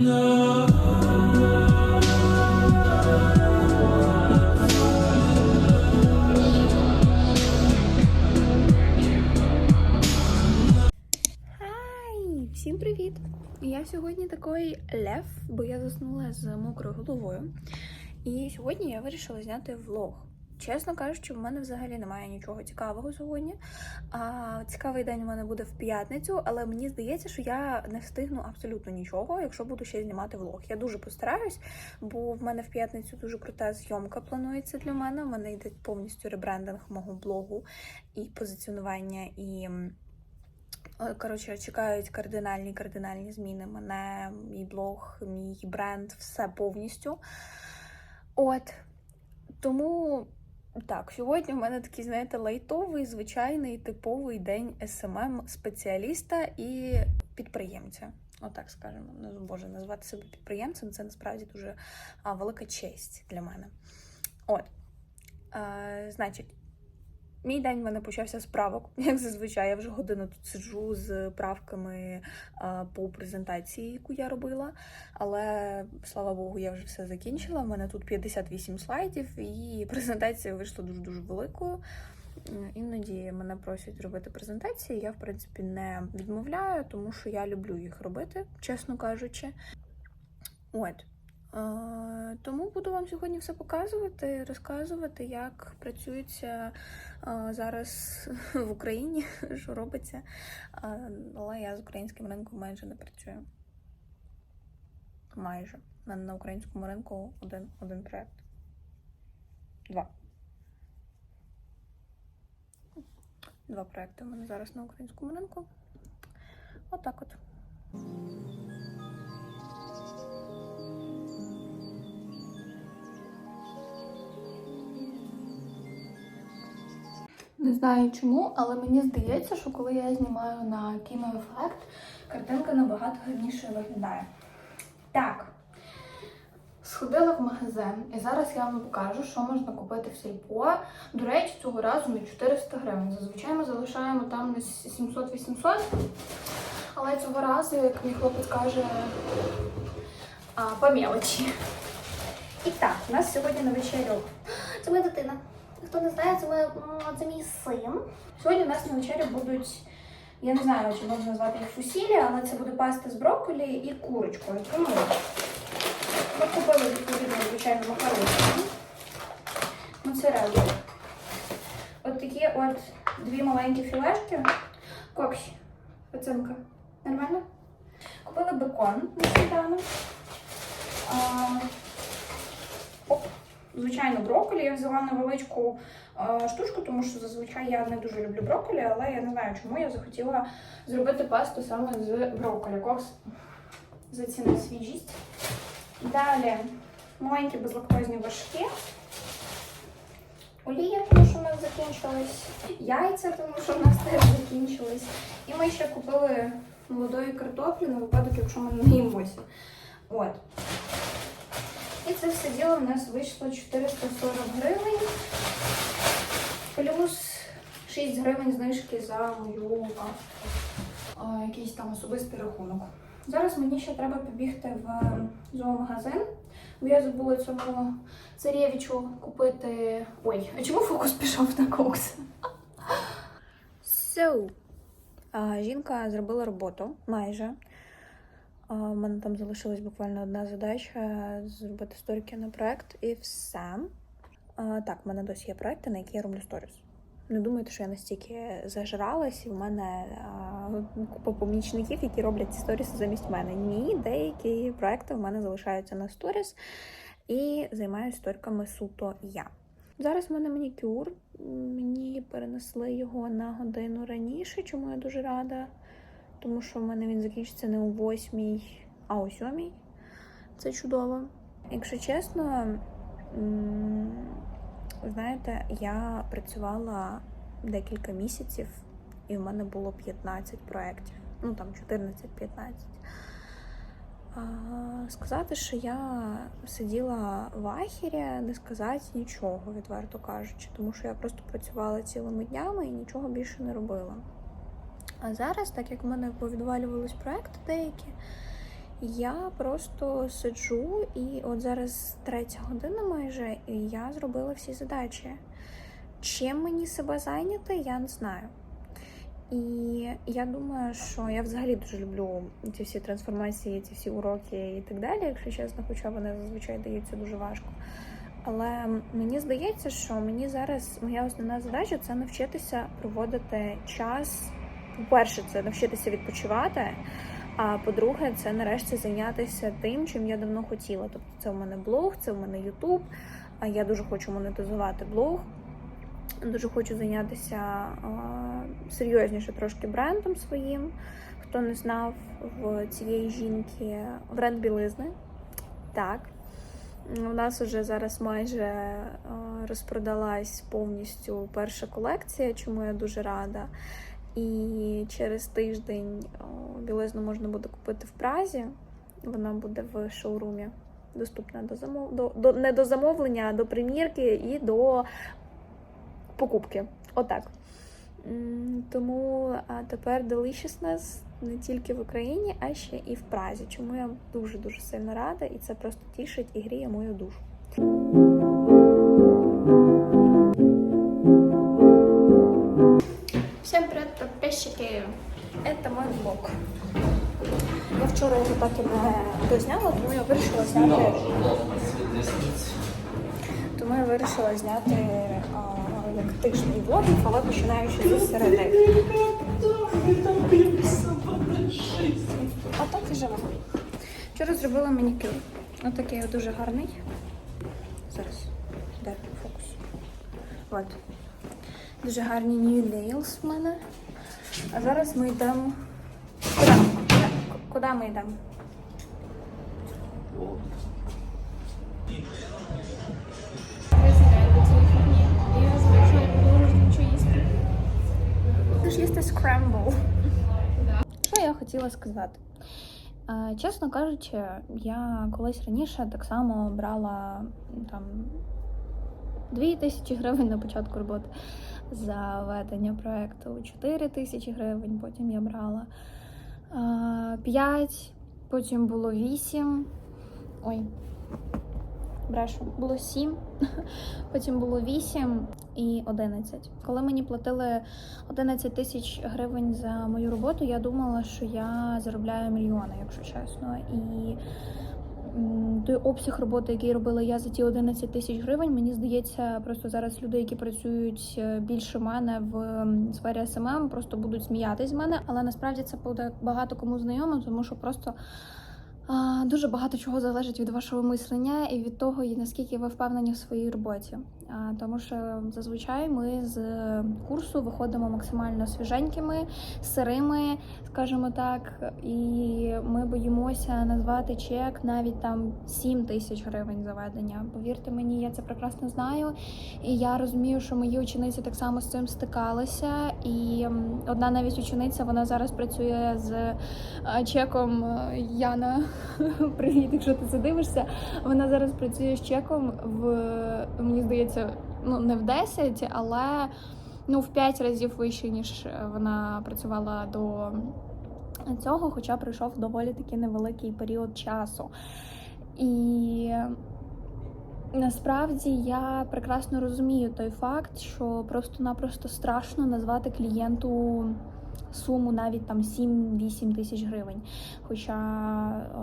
Всім привіт! Я сьогодні такий лев, бо я заснула з мокрою головою. І сьогодні я вирішила зняти влог. Чесно кажучи, в мене взагалі немає нічого цікавого сьогодні. А, цікавий день у мене буде в п'ятницю, але мені здається, що я не встигну абсолютно нічого, якщо буду ще знімати влог. Я дуже постараюсь, бо в мене в п'ятницю дуже крута зйомка планується для мене. У мене йде повністю ребрендинг мого блогу і позиціонування, і Коротше, чекають кардинальні кардинальні зміни. Мене, мій блог, мій бренд, все повністю. От. Тому так, сьогодні в мене такий, знаєте, лайтовий, звичайний, типовий день СММ спеціаліста і підприємця. Отак скажемо. Ну, Боже, назвати себе підприємцем це насправді дуже велика честь для мене. От. Е, значить, Мій день в мене почався з правок, як зазвичай. Я вже годину тут сиджу з правками по презентації, яку я робила. Але слава Богу, я вже все закінчила. У мене тут 58 слайдів, і презентація вийшла дуже дуже великою. Іноді мене просять робити презентації. Я, в принципі, не відмовляю, тому що я люблю їх робити, чесно кажучи. От. Тому буду вам сьогодні все показувати, розказувати, як працюється зараз в Україні, що робиться. Але я з українським ринком майже не працюю. Майже. У мене на українському ринку один, один проєкт. Два. Два проєкти у мене зараз на українському ринку. Отак от. Не знаю чому, але мені здається, що коли я знімаю на кіноефект, картинка набагато гарніше виглядає. Так. Сходила в магазин, і зараз я вам покажу, що можна купити в сільпо. До речі, цього разу на 400 гривень. Зазвичай ми залишаємо там на 700-800. Але цього разу, як мій хлопець каже, по мелочі. І так, у нас сьогодні на вечерю. Це моя дитина. Хто не знає, це, моя, це мій син. Сьогодні у нас на вечерю будуть, я не знаю, чи можна назвати їх фусілі, але це буде паста з брокколі і курочкою. Тому ми купили відповідно звичайно макарони. Моцареллу. От такі от дві маленькі філешки. Коксі. Оцінка. Нормально? Купили бекон на сніданок. Звичайно, брокколі. Я взяла невеличку е, штучку, тому що зазвичай я не дуже люблю брокколі, але я не знаю, чому я захотіла зробити пасту саме з брокколі. Кокс зацінив свіжість. Далі маленькі безлактозні вершки. Олія, тому що в нас закінчилась. Яйця, тому що в нас теж закінчились. І ми ще купили молодої картоплі на випадок, якщо ми не їмося. От. І це все діло у нас вийшло 440 гривень. Плюс 6 гривень знижки за мою а, якийсь там особистий рахунок. Зараз мені ще треба побігти в зоомагазин, бо я забула цьому царєвичу купити. Ой, а чому фокус пішов на кокс? So, а, жінка зробила роботу майже. У мене там залишилась буквально одна задача зробити сторіки на проект і все. Так, в мене досі є проекти, на які я роблю сторіс. Не думайте, що я настільки зажралась, і в мене купа помічників, які роблять ці сторіси замість мене. Ні, деякі проекти в мене залишаються на сторіс і займаюся сторіками суто я. Зараз в мене манікюр. Мені перенесли його на годину раніше, чому я дуже рада. Тому що в мене він закінчиться не о восьмій, а о сьомій. Це чудово. Якщо чесно, знаєте, я працювала декілька місяців, і в мене було 15 проєктів. Ну там 14-15. Сказати, що я сиділа в ахірі, не сказати нічого, відверто кажучи, тому що я просто працювала цілими днями і нічого більше не робила. А зараз, так як в мене повідвалювались проекти деякі, Я просто сиджу, і от зараз третя година майже, і я зробила всі задачі. Чим мені себе зайняти, я не знаю. І я думаю, що я взагалі дуже люблю ці всі трансформації, ці всі уроки і так далі, якщо чесно, хоча вони зазвичай даються дуже важко. Але мені здається, що мені зараз моя основна задача це навчитися проводити час. По-перше, це навчитися відпочивати. А по-друге, це нарешті зайнятися тим, чим я давно хотіла. Тобто, це в мене блог, це в мене Ютуб. Я дуже хочу монетизувати блог. Дуже хочу зайнятися серйозніше трошки брендом своїм. Хто не знав в цієї жінки бренд білизни. Так. У нас вже зараз майже розпродалась повністю перша колекція, чому я дуже рада. І через тиждень білизну можна буде купити в Празі. Вона буде в шоурумі доступна до замов... до, до не до замовлення, а до примірки і до покупки. Отак. Тому а тепер Deliciousness не тільки в Україні, а ще і в Празі. Чому я дуже дуже сильно рада, і це просто тішить і гріє мою душу. Привет! Это мой влог. Я вчора його так і не дозняла, тому я вирішила зняти. Тому я вирішила зняти а, як тиждень влогів, але починаючи з середи. Отак і живемо. Вчора зробила манікюр. Отакий от дуже гарний. Зараз. Де фокус? От. Дуже гарні new nails в мене. А зараз ми йдемо. Куди? Куди? Ми йдемо? Скрембл. Що я хотіла сказати? Чесно кажучи, я колись раніше так само брала там 2 тисячі гривень на початку роботи за ведення проєкту, 4 тисячі гривень, потім я брала 5, потім було 8. Ой, брешу, було 7, потім було 8 і 11. Коли мені платили 11 тисяч гривень за мою роботу, я думала, що я заробляю мільйони, якщо чесно. І той обсяг роботи, який робила я за ті 11 тисяч гривень, мені здається, просто зараз люди, які працюють е, більше мене в сфері СММ, просто будуть сміятись з мене. Але насправді це буде багато кому знайомо, тому що просто. Дуже багато чого залежить від вашого мислення і від того, наскільки ви впевнені в своїй роботі. Тому що зазвичай ми з курсу виходимо максимально свіженькими, сирими, скажімо так, і ми боїмося назвати чек навіть там 7 тисяч гривень заведення. Повірте мені, я це прекрасно знаю. І я розумію, що мої учениці так само з цим стикалися. І одна навіть учениця вона зараз працює з е, чеком е, Яна. Привіт, якщо ти це дивишся. Вона зараз працює з чеком в мені здається, ну не в 10, але ну в 5 разів вище, ніж вона працювала до цього, хоча пройшов доволі таки невеликий період часу. І Насправді я прекрасно розумію той факт, що просто-напросто страшно назвати клієнту суму навіть там 7-8 тисяч гривень. Хоча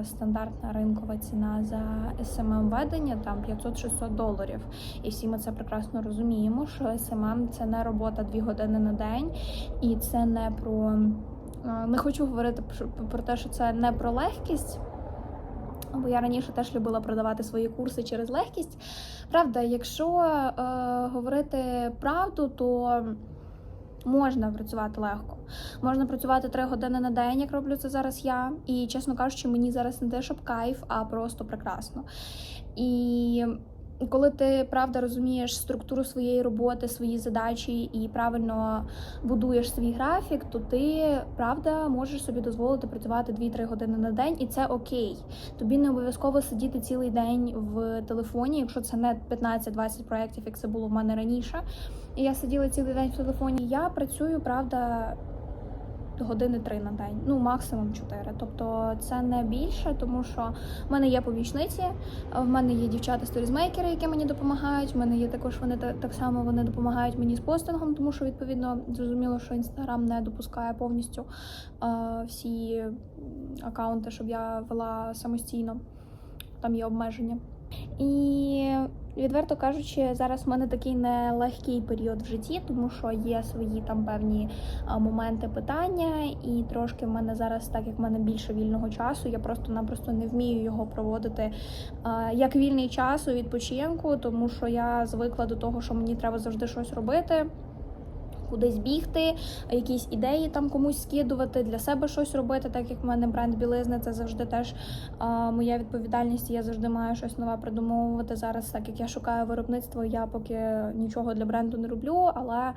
е, стандартна ринкова ціна за СММ ведення там 500-600 доларів. І всі ми це прекрасно розуміємо, що СММ це не робота 2 години на день, і це не про е, не хочу говорити про- те, що це не про легкість. Бо я раніше теж любила продавати свої курси через легкість. Правда, якщо е, говорити правду, то можна працювати легко. Можна працювати три години на день, як роблю це зараз я. І чесно кажучи, мені зараз не те, щоб кайф, а просто прекрасно. І коли ти правда розумієш структуру своєї роботи, свої задачі і правильно будуєш свій графік, то ти правда можеш собі дозволити працювати 2-3 години на день, і це окей. Тобі не обов'язково сидіти цілий день в телефоні, якщо це не 15-20 проєктів, як це було в мене раніше. І я сиділа цілий день в телефоні. Я працюю, правда, години три на день, ну максимум чотири. Тобто це не більше, тому що в мене є помічниці, в мене є дівчата сторізмейкери, які мені допомагають. В мене є також вони так само вони допомагають мені з постингом, тому що відповідно зрозуміло, що інстаграм не допускає повністю е, всі м, акаунти, щоб я вела самостійно. Там є обмеження. І відверто кажучи, зараз в мене такий нелегкий період в житті, тому що є свої там певні моменти питання, і трошки в мене зараз, так як в мене більше вільного часу, я просто-напросто не вмію його проводити як вільний час у відпочинку, тому що я звикла до того, що мені треба завжди щось робити. Кудись бігти, якісь ідеї там комусь скидувати, для себе щось робити, так як в мене бренд білизни, це завжди теж а, моя відповідальність. Я завжди маю щось нове придумовувати. Зараз, так як я шукаю виробництво, я поки нічого для бренду не роблю. Але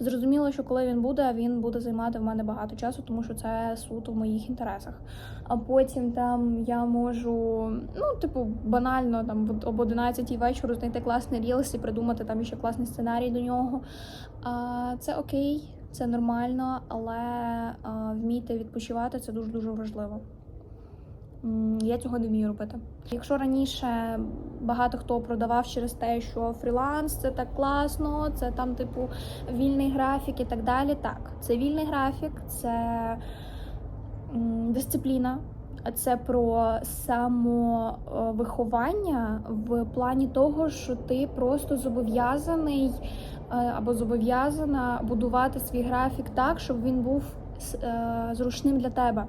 зрозуміло, що коли він буде, він буде займати в мене багато часу, тому що це суто в моїх інтересах. А потім там я можу, ну, типу, банально там об 11 вечора знайти класний рілс і придумати там ще класний сценарій до нього. Це окей, це нормально, але вміти відпочивати це дуже дуже важливо. Я цього не вмію робити. Якщо раніше багато хто продавав через те, що фріланс це так класно, це там, типу, вільний графік і так далі. Так, це вільний графік, це дисципліна. Це про самовиховання в плані того, що ти просто зобов'язаний е, або зобов'язана будувати свій графік так, щоб він був е, зручним для тебе.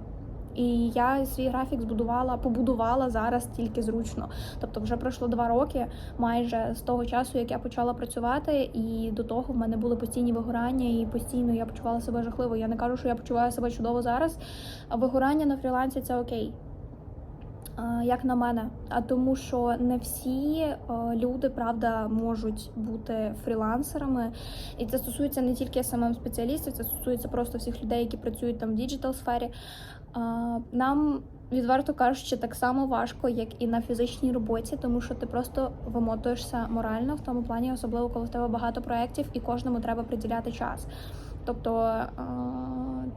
І я свій графік збудувала, побудувала зараз тільки зручно. Тобто, вже пройшло два роки, майже з того часу, як я почала працювати, і до того в мене були постійні вигорання, і постійно я почувала себе жахливо. Я не кажу, що я почуваю себе чудово зараз. Вигорання на фрілансі це окей. Як на мене, а тому, що не всі е, люди правда можуть бути фрілансерами, і це стосується не тільки самим спеціалістів, це стосується просто всіх людей, які працюють там в діджитал сфері. Нам відверто кажучи, так само важко, як і на фізичній роботі, тому що ти просто вимотуєшся морально в тому плані, особливо коли в тебе багато проєктів і кожному треба приділяти час. Тобто е,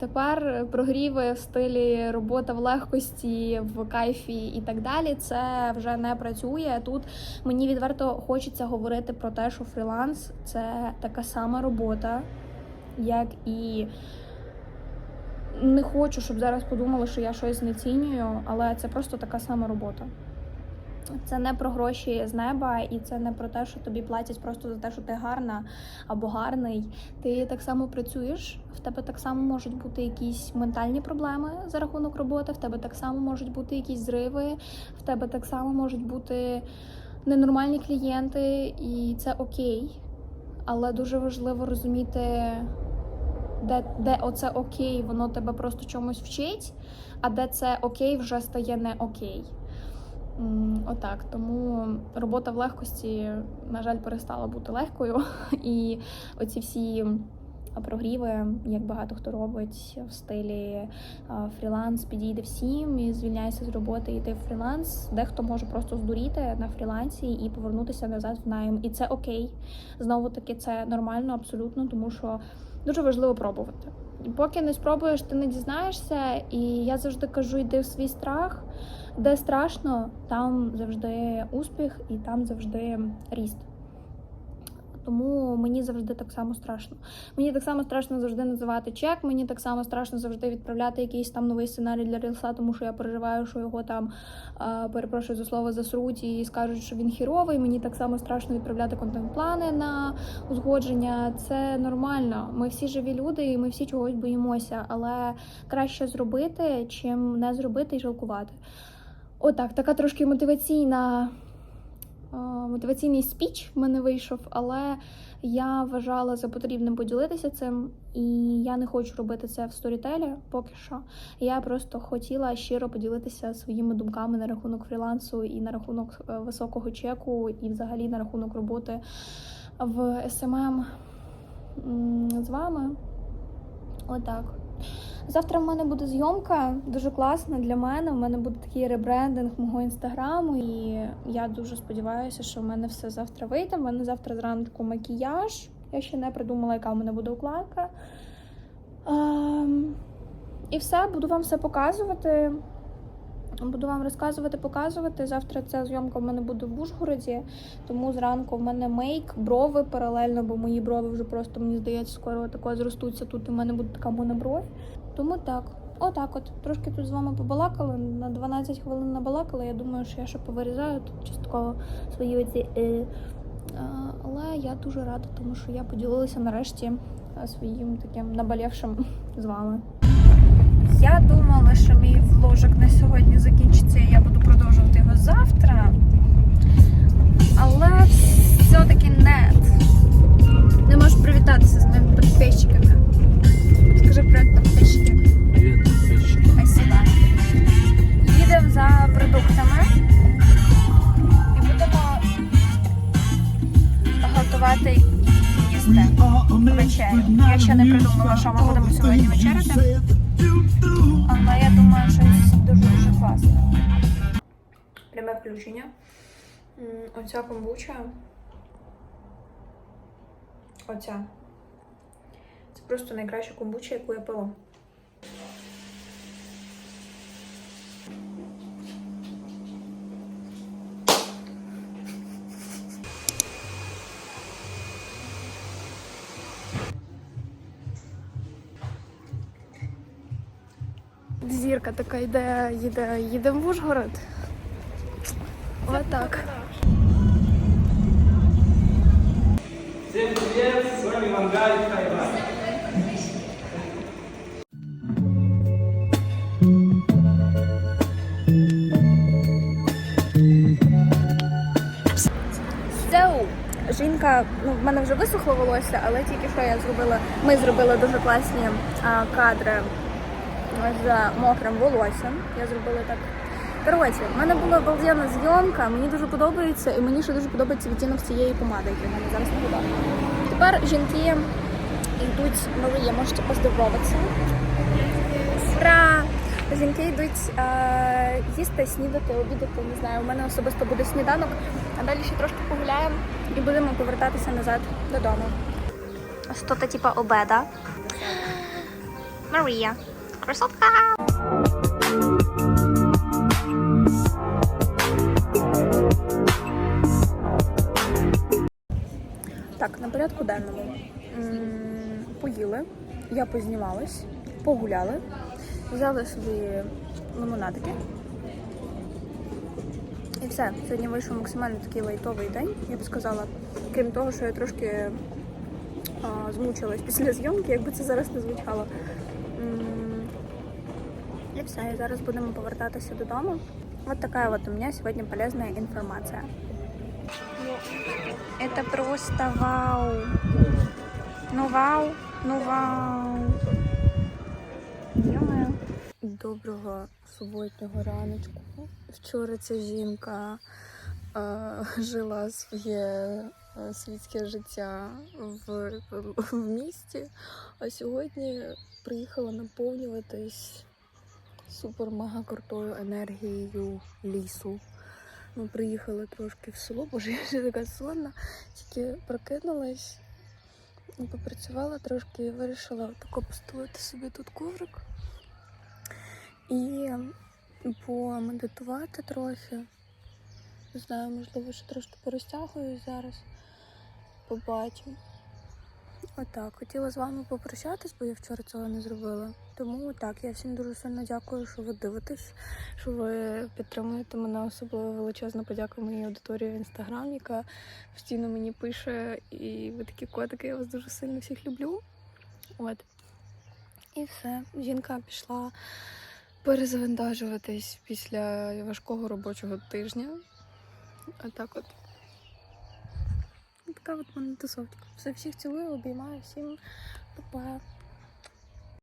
тепер прогріви в стилі робота в легкості, в кайфі і так далі, це вже не працює. Тут мені відверто хочеться говорити про те, що фріланс це така сама робота, як і не хочу, щоб зараз подумали, що я щось знецінюю, але це просто така сама робота. Це не про гроші з неба, і це не про те, що тобі платять просто за те, що ти гарна або гарний. Ти так само працюєш, в тебе так само можуть бути якісь ментальні проблеми за рахунок роботи, в тебе так само можуть бути якісь зриви, в тебе так само можуть бути ненормальні клієнти, і це окей. Але дуже важливо розуміти, де, де оце окей, воно тебе просто чомусь вчить, а де це окей вже стає не окей. Отак, тому робота в легкості, на жаль, перестала бути легкою. І оці всі прогріви, як багато хто робить в стилі фріланс, підійде всім і звільняйся з роботи, йти в фріланс. Дехто може просто здуріти на фрілансі і повернутися назад в найм. І це окей. Знову таки, це нормально, абсолютно, тому що дуже важливо пробувати. Поки не спробуєш, ти не дізнаєшся. І я завжди кажу: йди в свій страх. Де страшно, там завжди успіх і там завжди ріст. Тому мені завжди так само страшно. Мені так само страшно завжди називати чек. Мені так само страшно завжди відправляти якийсь там новий сценарій для рілса, тому що я переживаю, що його там перепрошую за слово засруть і скажуть, що він хіровий. Мені так само страшно відправляти контент-плани на узгодження. Це нормально. Ми всі живі люди, і ми всі чогось боїмося, але краще зробити, чим не зробити і жалкувати. Отак, така трошки мотиваційна. е, Мотиваційний спіч в мене вийшов, але я вважала за потрібним поділитися цим, і я не хочу робити це в сторітелі поки що. Я просто хотіла щиро поділитися своїми думками на рахунок фрілансу і на рахунок е, високого чеку, і взагалі на рахунок роботи в СММ з вами. Отак. Завтра в мене буде зйомка дуже класна для мене. У мене буде такий ребрендинг мого інстаграму, і я дуже сподіваюся, що в мене все завтра вийде. У мене завтра зранку макіяж. Я ще не придумала, яка в мене буде укладка. Ем, І все, буду вам все показувати. Буду вам розказувати, показувати. Завтра ця зйомка в мене буде в Ужгороді, тому зранку в мене мейк, брови паралельно, бо мої брови вже просто, мені здається, скоро тако зростуться. Тут у мене буде така монобровь. Тому так. Отак от. Трошки тут з вами побалакали, на 12 хвилин набалакала. Я думаю, що я ще повирізаю тут частково свої оці. Е. Але я дуже рада, тому що я поділилася нарешті своїм таким наболівшим з вами. Я думала, що мій вложик на сьогодні закінчиться, і я буду продовжувати його завтра. Але все-таки нет. Не можу привітатися з моїми підписчиками. Скажи привіт підписчикам. Привет, подписчики. Спасибо. Їдемо за продуктами і будемо готувати їсти вечерю. Я ще не придумала, що ми будемо сьогодні вечеряти. Але я думаю, що це дуже дуже класно. Пряме включення. Оця комбуча. Оця. Просто найкраща комбуча, яку я пила. Зірка така йде, їде, їдемо в Ужгород. Отак. Всем привет, с вами Мангай Хайвай. Жінка, ну в мене вже висохло волосся, але тільки що я зробила. Ми зробили дуже класні а, кадри з мокрим волоссям. Я зробила так. Коротше, в мене була обалденна зйомка, мені дуже подобається, і мені ще дуже подобається відтінок цієї помади, в мене зараз на губах. Тепер жінки йдуть Марія, можете поздороватися. Ура! Жінки йдуть е, їсти, снідати, обідати. Не знаю, у мене особисто буде сніданок, а далі ще трошки погуляємо і будемо повертатися назад додому. Що-то типа обеда. Марія. Красотка! Так, на порядку денному. Поїли, я познімалась, погуляли, взяли собі лимонадики. Все. Сьогодні вийшов максимально такий лайтовий день, я б сказала. Крім того, що я трошки а, змучилась після зйомки, якби це зараз не звучало. І все, і зараз будемо повертатися додому. Вот такая вот у меня сегодня полезная информация. Это просто вау. Ну вау, ну вау. Доброго суботнього раночку. Вчора ця жінка е, жила своє е, світське життя в, в місті, а сьогодні приїхала наповнюватись супер-мега крутою енергією лісу. Ми приїхали трошки в село, боже, я ще така сонна, тільки прокинулась попрацювала трошки і вирішила тако поставити собі тут коврик і помедитувати трохи. Не знаю, можливо, ще трошки порозтягуюсь зараз. Побачимо. Отак, хотіла з вами попрощатись, бо я вчора цього не зробила. Тому так, я всім дуже сильно дякую, що ви дивитесь, що ви підтримуєте мене. Особливо величезна подяка моїй аудиторії в інстаграм, яка постійно мені пише. І ви такі котики, я вас дуже сильно всіх люблю. От. І все. Жінка пішла перезавантажуватись після важкого робочого тижня. А так от. Така от мене тусовка. Все, всіх цілую, обіймаю, всім па-па.